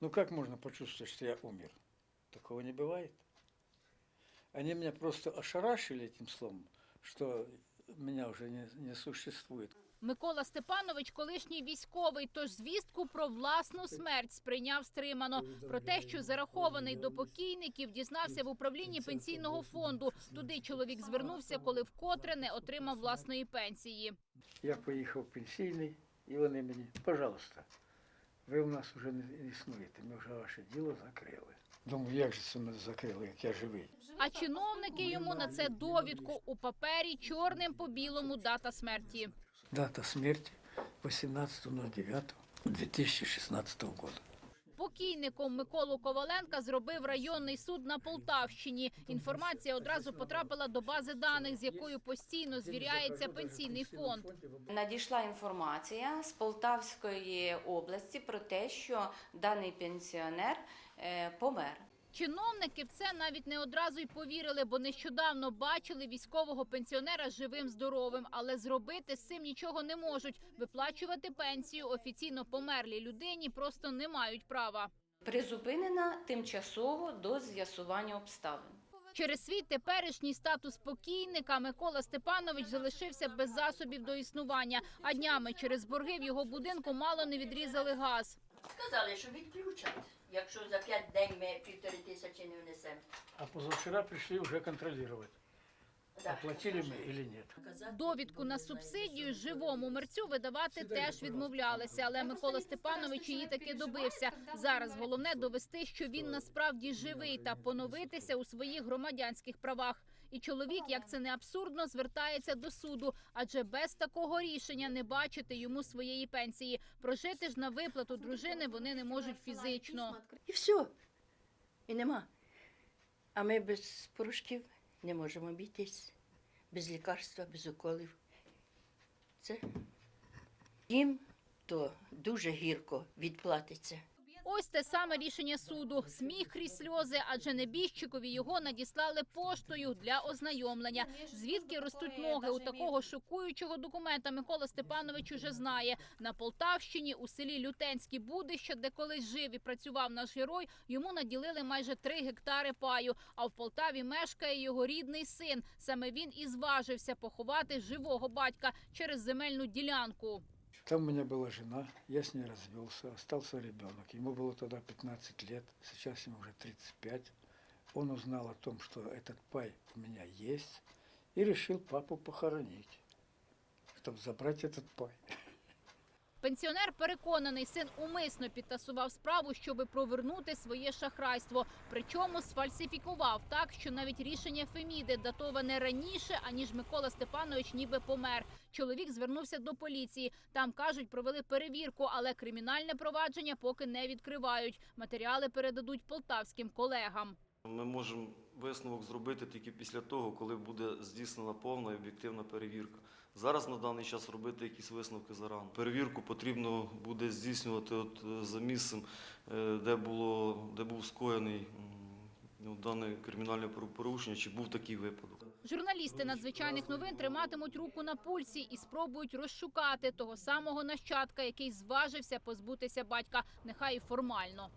Ну как можно почувствовать, что я умер? Такого не бывает. Они меня просто ошарашили этим словом, что меня уже не, не существует. Микола Степанович, колишній військовий, тож звістку про власну смерть сприйняв стримано. Про те, що зарахований до покійників, дізнався в управлінні пенсійного фонду. Туди чоловік звернувся, коли вкотре не отримав власної пенсії. Я поїхав пенсійний, і вони мені, пожалуйста, ви в нас вже не існуєте, ми вже ваше діло закрили. Думаю, як же це мене закрили, як я живий? А чиновники йому на це довідку у папері чорним по білому дата смерті. Дата смерті 18.09.2016 года. Покійником Миколу Коваленка зробив районний суд на Полтавщині. Інформація одразу потрапила до бази даних, з якою постійно звіряється пенсійний фонд. Надійшла інформація з Полтавської області про те, що даний пенсіонер е, помер. Чиновники в це навіть не одразу й повірили, бо нещодавно бачили військового пенсіонера живим здоровим, але зробити з цим нічого не можуть. Виплачувати пенсію офіційно померлій людині просто не мають права. Призупинена тимчасово до з'ясування обставин. Через свій теперішній статус покійника Микола Степанович залишився без засобів до існування. А днями через борги в його будинку мало не відрізали газ. Сказали, що відключать, якщо за 5 день ми півтори тисячі не внесемо. А позавчора прийшли уже контролювати. Оплатили ми или ні. Довідку на субсидію живому мерцю видавати теж відмовлялися, але Микола Степанович її таки добився. Зараз головне довести, що він насправді живий та поновитися у своїх громадянських правах. І чоловік, як це не абсурдно, звертається до суду, адже без такого рішення не бачити йому своєї пенсії. Прожити ж на виплату дружини вони не можуть фізично. І все. І нема. А ми без порошків не можемо обійтись, без лікарства, без уколів. Це їм то дуже гірко відплатиться. Ось те саме рішення суду. Сміх крізь сльози, адже небіжчикові його надіслали поштою для ознайомлення. Звідки ростуть ноги у такого шокуючого документа Микола Степанович уже знає. На Полтавщині у селі Лютенські Будища, де колись жив і працював наш герой, йому наділили майже три гектари паю. А в Полтаві мешкає його рідний син. Саме він і зважився поховати живого батька через земельну ділянку. Там у меня была жена, я с ней развелся, остался ребенок. Ему было тогда 15 лет, сейчас ему уже 35. Он узнал о том, что этот пай у меня есть, и решил папу похоронить, чтобы забрать этот пай. Пенсіонер переконаний, син умисно підтасував справу, щоби провернути своє шахрайство. Причому сфальсифікував так, що навіть рішення Феміди датоване раніше, аніж Микола Степанович ніби помер. Чоловік звернувся до поліції. Там кажуть, провели перевірку, але кримінальне провадження поки не відкривають. Матеріали передадуть полтавським колегам. Ми можемо висновок зробити тільки після того, коли буде здійснена повна і об'єктивна перевірка. Зараз на даний час робити якісь висновки зарано. Перевірку потрібно буде здійснювати от е, за місцем, е, де було де був скоєний ну, дане кримінальне правопорушення, чи був такий випадок. Журналісти надзвичайних новин триматимуть руку на пульсі і спробують розшукати того самого нащадка, який зважився позбутися батька, нехай і формально.